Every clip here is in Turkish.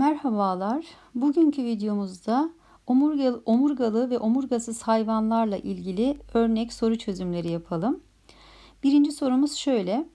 Merhabalar. Bugünkü videomuzda omurgalı, omurgalı ve omurgasız hayvanlarla ilgili örnek soru çözümleri yapalım. Birinci sorumuz şöyle.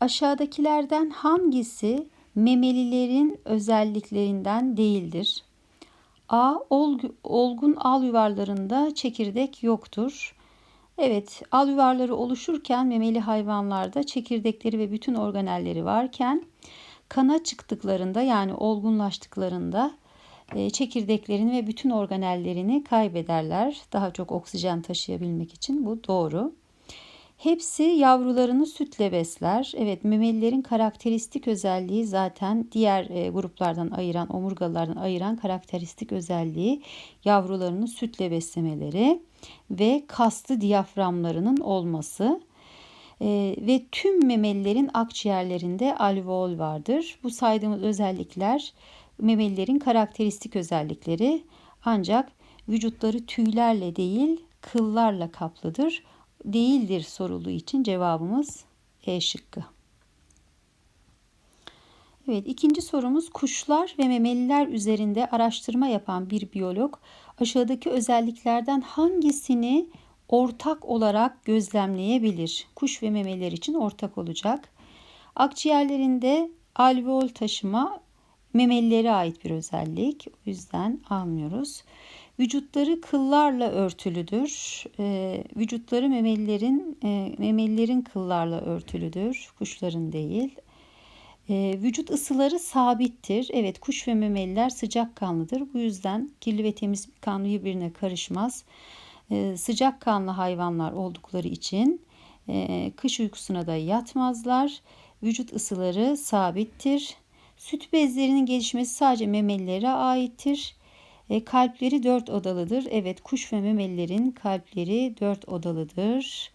Aşağıdakilerden hangisi memelilerin özelliklerinden değildir? A. Olgun al yuvarlarında çekirdek yoktur. Evet, al yuvarları oluşurken memeli hayvanlarda çekirdekleri ve bütün organelleri varken Kana çıktıklarında yani olgunlaştıklarında e, çekirdeklerini ve bütün organellerini kaybederler. Daha çok oksijen taşıyabilmek için bu doğru. Hepsi yavrularını sütle besler. Evet memelilerin karakteristik özelliği zaten diğer e, gruplardan ayıran, omurgalardan ayıran karakteristik özelliği yavrularını sütle beslemeleri ve kaslı diyaframlarının olması. E, ve tüm memelilerin akciğerlerinde alveol vardır. Bu saydığımız özellikler memelilerin karakteristik özellikleri ancak vücutları tüylerle değil kıllarla kaplıdır. Değildir sorulu için cevabımız E şıkkı. Evet ikinci sorumuz kuşlar ve memeliler üzerinde araştırma yapan bir biyolog aşağıdaki özelliklerden hangisini ortak olarak gözlemleyebilir. Kuş ve memeler için ortak olacak. Akciğerlerinde alveol taşıma memelilere ait bir özellik. O yüzden almıyoruz. Vücutları kıllarla örtülüdür. E, vücutları memelilerin e, memelilerin kıllarla örtülüdür. Kuşların değil. E, vücut ısıları sabittir. Evet kuş ve memeliler sıcak kanlıdır. Bu yüzden kirli ve temiz kan birbirine karışmaz. Ee, sıcak kanlı hayvanlar oldukları için e, kış uykusuna da yatmazlar. Vücut ısıları sabittir. Süt bezlerinin gelişmesi sadece memelilere aittir. E, kalpleri dört odalıdır. Evet kuş ve memelilerin kalpleri dört odalıdır.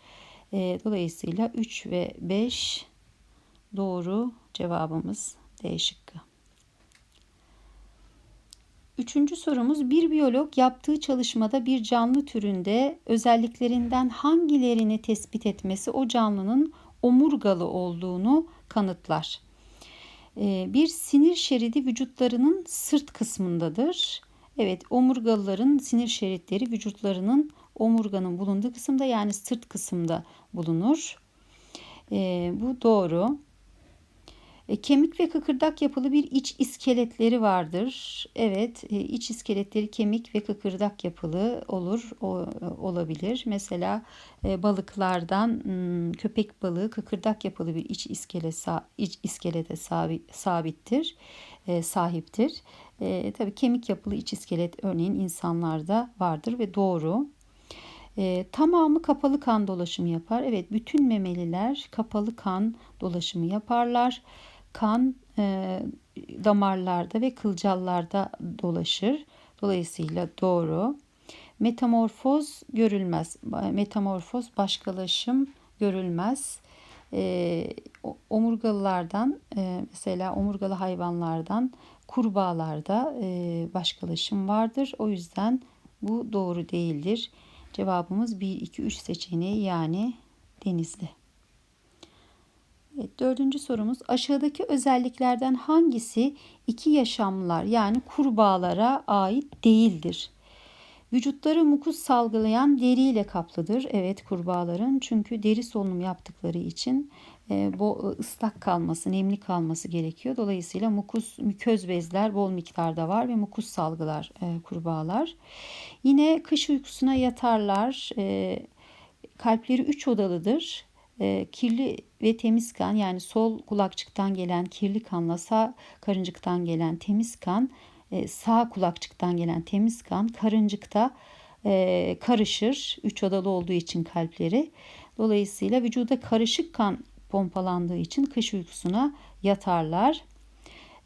E, dolayısıyla 3 ve 5 doğru cevabımız D şıkkı. Üçüncü sorumuz bir biyolog yaptığı çalışmada bir canlı türünde özelliklerinden hangilerini tespit etmesi o canlının omurgalı olduğunu kanıtlar. Ee, bir sinir şeridi vücutlarının sırt kısmındadır. Evet omurgalıların sinir şeritleri vücutlarının omurganın bulunduğu kısımda yani sırt kısımda bulunur. Ee, bu doğru. E, kemik ve kıkırdak yapılı bir iç iskeletleri vardır. Evet, e, iç iskeletleri kemik ve kıkırdak yapılı olur, o, e, olabilir. Mesela balıklardan hmm, köpek balığı kıkırdak yapılı bir iç iskelet iç iskelete sabittir, sahiptir. Tabii kemik yapılı iç iskelet örneğin insanlarda vardır ve doğru. E, tamamı kapalı kan dolaşımı yapar. Evet bütün memeliler kapalı kan dolaşımı yaparlar kan e, damarlarda ve kılcallarda dolaşır. Dolayısıyla doğru. Metamorfoz görülmez. Metamorfoz başkalaşım görülmez. E, omurgalılardan e, mesela omurgalı hayvanlardan kurbağalarda e, başkalaşım vardır. O yüzden bu doğru değildir. Cevabımız 1, 2, 3 seçeneği yani denizli. Evet, dördüncü sorumuz aşağıdaki özelliklerden hangisi iki yaşamlılar yani kurbağalara ait değildir? Vücutları mukus salgılayan deriyle kaplıdır. Evet kurbağaların çünkü deri solunum yaptıkları için e, bu ıslak kalması, nemli kalması gerekiyor. Dolayısıyla mukus, müköz bezler bol miktarda var ve mukus salgılar e, kurbağalar. Yine kış uykusuna yatarlar. E, kalpleri üç odalıdır e, kirli ve temiz kan yani sol kulakçıktan gelen kirli kanla sağ karıncıktan gelen temiz kan e, sağ kulakçıktan gelen temiz kan karıncıkta e, karışır. Üç odalı olduğu için kalpleri. Dolayısıyla vücuda karışık kan pompalandığı için kış uykusuna yatarlar.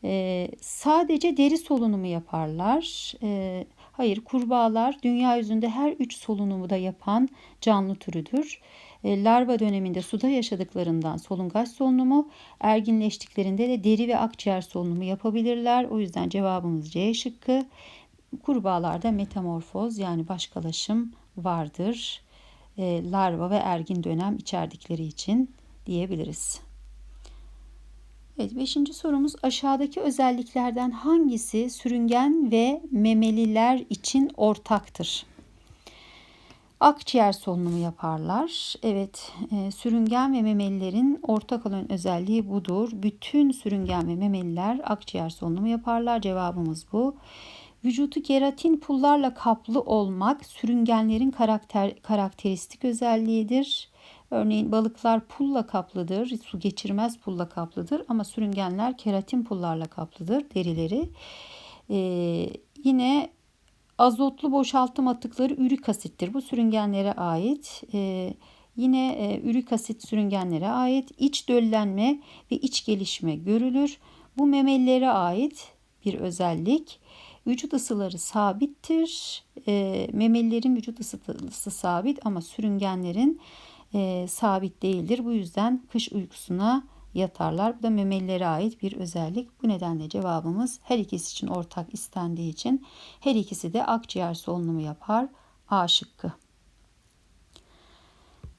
E, sadece deri solunumu yaparlar. E, hayır kurbağalar dünya yüzünde her üç solunumu da yapan canlı türüdür. E, larva döneminde suda yaşadıklarından solungaç solunumu, erginleştiklerinde de deri ve akciğer solunumu yapabilirler. O yüzden cevabımız C şıkkı. Kurbağalarda metamorfoz yani başkalaşım vardır. E, larva ve ergin dönem içerdikleri için diyebiliriz. Evet, beşinci sorumuz aşağıdaki özelliklerden hangisi sürüngen ve memeliler için ortaktır? Akciğer solunumu yaparlar. Evet, e, sürüngen ve memelilerin ortak olan özelliği budur. Bütün sürüngen ve memeliler akciğer solunumu yaparlar. Cevabımız bu. Vücudu keratin pullarla kaplı olmak sürüngenlerin karakter, karakteristik özelliğidir. Örneğin balıklar pulla kaplıdır, su geçirmez pulla kaplıdır ama sürüngenler keratin pullarla kaplıdır derileri. Ee, yine azotlu boşaltım atıkları ürik asittir. Bu sürüngenlere ait. Ee, yine e, ürik asit sürüngenlere ait iç döllenme ve iç gelişme görülür. Bu memelilere ait bir özellik. Vücut ısıları sabittir. E, memelilerin vücut ısısı sabit ama sürüngenlerin e, sabit değildir. Bu yüzden kış uykusuna yatarlar. Bu da memelilere ait bir özellik. Bu nedenle cevabımız her ikisi için ortak istendiği için her ikisi de akciğer solunumu yapar. A şıkkı.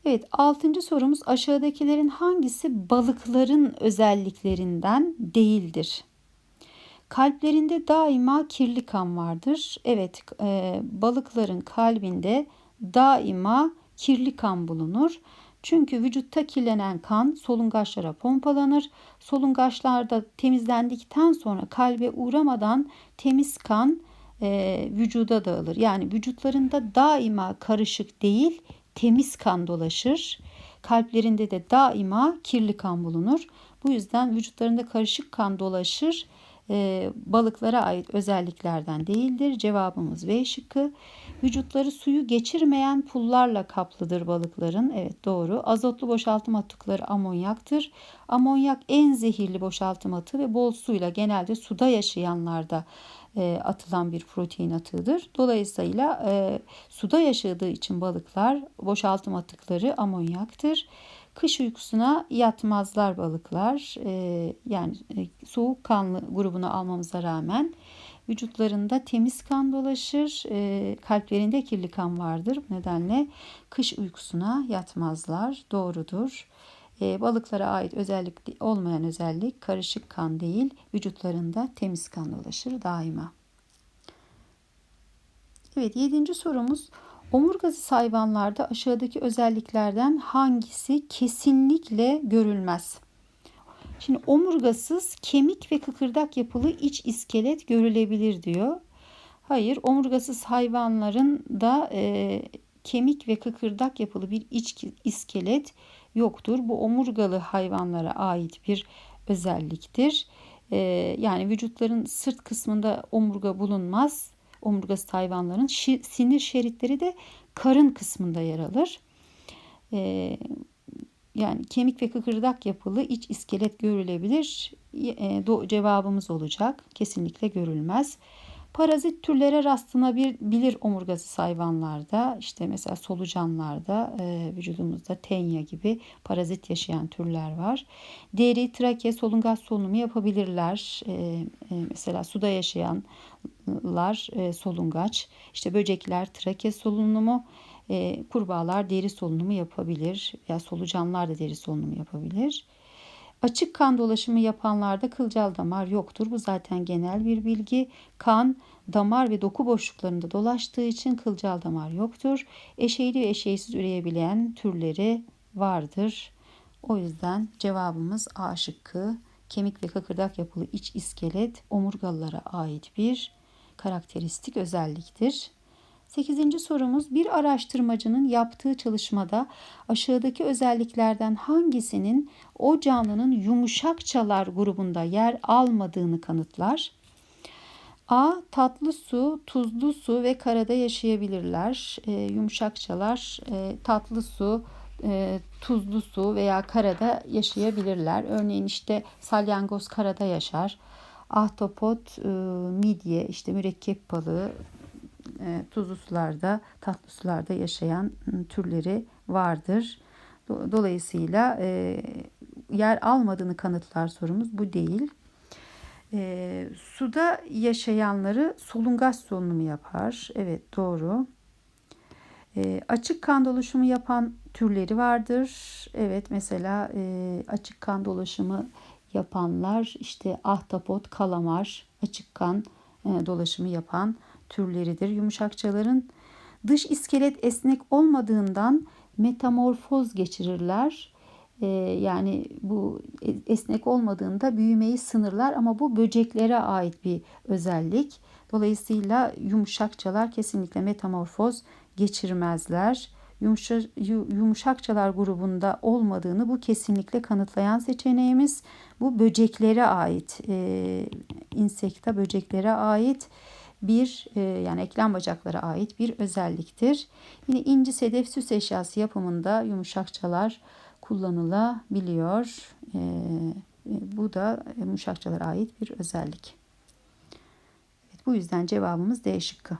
Evet, altıncı sorumuz aşağıdakilerin hangisi balıkların özelliklerinden değildir? Kalplerinde daima kirli kan vardır. Evet, e, balıkların kalbinde daima kirli kan bulunur. Çünkü vücutta kirlenen kan solungaçlara pompalanır. Solungaçlarda temizlendikten sonra kalbe uğramadan temiz kan e, vücuda dağılır. Yani vücutlarında daima karışık değil temiz kan dolaşır. Kalplerinde de daima kirli kan bulunur. Bu yüzden vücutlarında karışık kan dolaşır e, balıklara ait özelliklerden değildir. Cevabımız B şıkkı. Vücutları suyu geçirmeyen pullarla kaplıdır balıkların. Evet doğru. Azotlu boşaltım atıkları amonyaktır. Amonyak en zehirli boşaltım atığı ve bol suyla genelde suda yaşayanlarda e, atılan bir protein atığıdır. Dolayısıyla e, suda yaşadığı için balıklar boşaltım atıkları amonyaktır. Kış uykusuna yatmazlar balıklar. E, yani e, soğuk kanlı grubunu almamıza rağmen vücutlarında temiz kan dolaşır. E, kalplerinde kirli kan vardır. Bu nedenle kış uykusuna yatmazlar. Doğrudur. E, balıklara ait özellik olmayan özellik karışık kan değil, vücutlarında temiz kan dolaşır daima. Evet, yedinci sorumuz Omurgasız hayvanlarda aşağıdaki özelliklerden hangisi kesinlikle görülmez? Şimdi omurgasız kemik ve kıkırdak yapılı iç iskelet görülebilir diyor. Hayır, omurgasız hayvanların da e, kemik ve kıkırdak yapılı bir iç iskelet yoktur. Bu omurgalı hayvanlara ait bir özelliktir. E, yani vücutların sırt kısmında omurga bulunmaz omurgası hayvanların sinir şeritleri de karın kısmında yer alır. Ee, yani kemik ve kıkırdak yapılı iç iskelet görülebilir. E, cevabımız olacak. Kesinlikle görülmez. Parazit türlere rastlanabilir omurgasız hayvanlarda. İşte mesela solucanlarda e, vücudumuzda tenya gibi parazit yaşayan türler var. Deri, trake, solungaç solunumu yapabilirler. E, mesela suda yaşayanlar e, solungaç. İşte böcekler trake solunumu. E, kurbağalar deri solunumu yapabilir. Ya solucanlar da deri solunumu yapabilir. Açık kan dolaşımı yapanlarda kılcal damar yoktur. Bu zaten genel bir bilgi. Kan, damar ve doku boşluklarında dolaştığı için kılcal damar yoktur. Eşeyli ve eşeysiz üreyebilen türleri vardır. O yüzden cevabımız A şıkkı. Kemik ve kıkırdak yapılı iç iskelet omurgalılara ait bir karakteristik özelliktir. Sekizinci sorumuz bir araştırmacının yaptığı çalışmada aşağıdaki özelliklerden hangisinin o canlının yumuşak çalar grubunda yer almadığını kanıtlar. A. Tatlı su, tuzlu su ve karada yaşayabilirler. E, yumuşakçalar e, tatlı su, e, tuzlu su veya karada yaşayabilirler. Örneğin işte salyangoz karada yaşar. Ahtapot, e, midye, işte mürekkep balığı, tuzlu sularda, tatlı sularda yaşayan ıı, türleri vardır. Dolayısıyla e, yer almadığını kanıtlar sorumuz bu değil. E, suda yaşayanları solungaç solunumu yapar. Evet doğru. E, açık kan dolaşımı yapan türleri vardır. Evet mesela e, açık kan dolaşımı yapanlar işte ahtapot, kalamar, açıkkan e, dolaşımı yapan türleridir. Yumuşakçaların dış iskelet esnek olmadığından metamorfoz geçirirler. E, yani bu esnek olmadığında büyümeyi sınırlar ama bu böceklere ait bir özellik. Dolayısıyla yumuşakçalar kesinlikle metamorfoz geçirmezler. Yumuşa, yumuşakçalar grubunda olmadığını bu kesinlikle kanıtlayan seçeneğimiz bu böceklere ait, e, insekta böceklere ait bir e, yani eklem bacaklara ait bir özelliktir. Yine inci sedef süs eşyası yapımında yumuşakçalar kullanılabiliyor. E, e bu da yumuşakçalara ait bir özellik. Evet, bu yüzden cevabımız D şıkkı.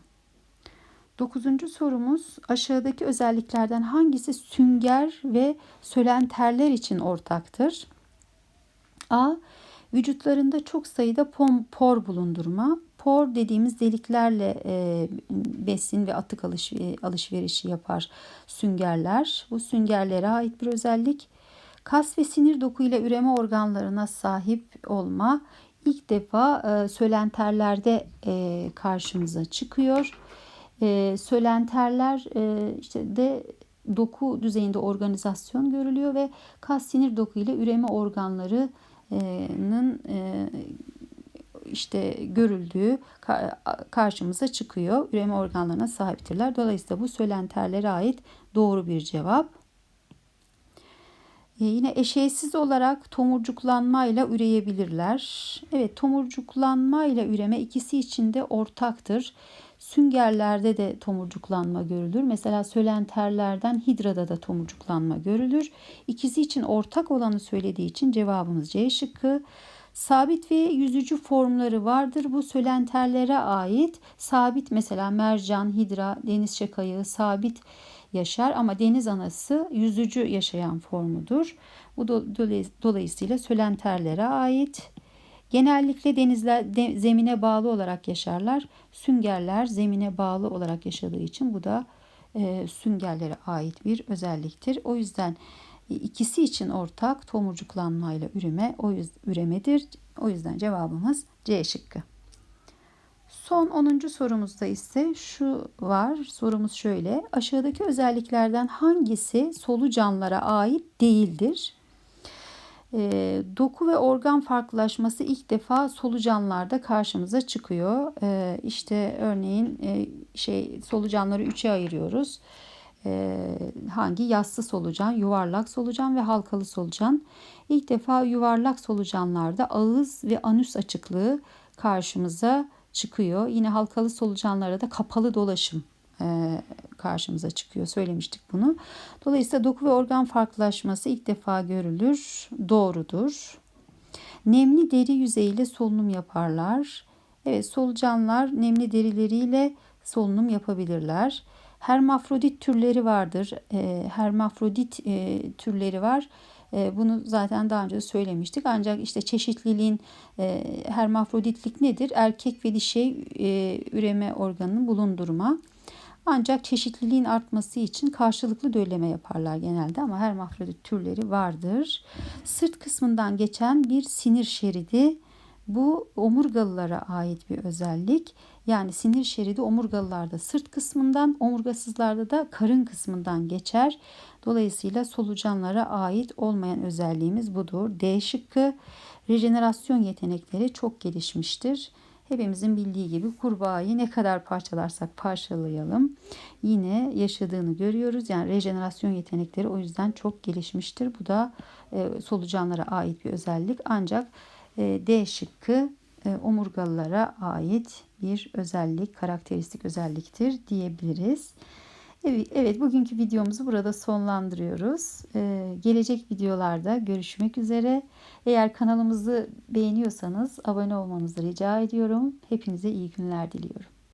Dokuzuncu sorumuz aşağıdaki özelliklerden hangisi sünger ve sölenterler için ortaktır? A. Vücutlarında çok sayıda pom, por bulundurma. Por dediğimiz deliklerle e, besin ve atık e, alışverişi yapar süngerler. Bu süngerlere ait bir özellik. Kas ve sinir dokuyla üreme organlarına sahip olma ilk defa e, sölenterlerde e, karşımıza çıkıyor. E, sölenterler e, işte de doku düzeyinde organizasyon görülüyor ve kas sinir doku ile üreme organlarının e, işte görüldüğü karşımıza çıkıyor. Üreme organlarına sahiptirler. Dolayısıyla bu sölenterlere ait doğru bir cevap. Yine eşeğsiz olarak tomurcuklanmayla üreyebilirler. Evet tomurcuklanmayla üreme ikisi için de ortaktır. Süngerlerde de tomurcuklanma görülür. Mesela sölenterlerden hidrada da tomurcuklanma görülür. İkisi için ortak olanı söylediği için cevabımız C şıkkı. Sabit ve yüzücü formları vardır. Bu sölenterlere ait sabit mesela mercan, hidra, deniz şakayığı sabit yaşar ama deniz anası yüzücü yaşayan formudur. Bu dolayısıyla sölenterlere ait. Genellikle denizler de, zemine bağlı olarak yaşarlar. Süngerler zemine bağlı olarak yaşadığı için bu da e, süngerlere ait bir özelliktir. O yüzden ikisi için ortak tomurcuklanmayla üreme o yüzden üremedir. O yüzden cevabımız C şıkkı. Son 10. sorumuzda ise şu var. Sorumuz şöyle. Aşağıdaki özelliklerden hangisi solucanlara ait değildir? E, doku ve organ farklılaşması ilk defa solucanlarda karşımıza çıkıyor. E, işte örneğin e, şey solucanları üçe ayırıyoruz. E, hangi yassı solucan, yuvarlak solucan ve halkalı solucan. İlk defa yuvarlak solucanlarda ağız ve anüs açıklığı karşımıza çıkıyor. Yine halkalı solucanlarda da kapalı dolaşım karşımıza çıkıyor. Söylemiştik bunu. Dolayısıyla doku ve organ farklılaşması ilk defa görülür. Doğrudur. Nemli deri yüzeyiyle solunum yaparlar. Evet solucanlar nemli derileriyle solunum yapabilirler. Hermafrodit türleri vardır. E, hermafrodit e, türleri var. E, bunu zaten daha önce söylemiştik. Ancak işte çeşitliliğin e, hermafroditlik nedir? Erkek ve dişi e, üreme organının bulundurma. Ancak çeşitliliğin artması için karşılıklı dölleme yaparlar genelde ama hermafrodit türleri vardır. Sırt kısmından geçen bir sinir şeridi bu omurgalılara ait bir özellik. Yani sinir şeridi omurgalılarda sırt kısmından, omurgasızlarda da karın kısmından geçer. Dolayısıyla solucanlara ait olmayan özelliğimiz budur. D şıkkı rejenerasyon yetenekleri çok gelişmiştir. Hepimizin bildiği gibi kurbağayı ne kadar parçalarsak parçalayalım yine yaşadığını görüyoruz. Yani rejenerasyon yetenekleri o yüzden çok gelişmiştir. Bu da e, solucanlara ait bir özellik. Ancak e, D şıkkı e, omurgalılara ait bir özellik, karakteristik özelliktir diyebiliriz. Evet, evet bugünkü videomuzu burada sonlandırıyoruz. Ee, gelecek videolarda görüşmek üzere. Eğer kanalımızı beğeniyorsanız abone olmanızı rica ediyorum. Hepinize iyi günler diliyorum.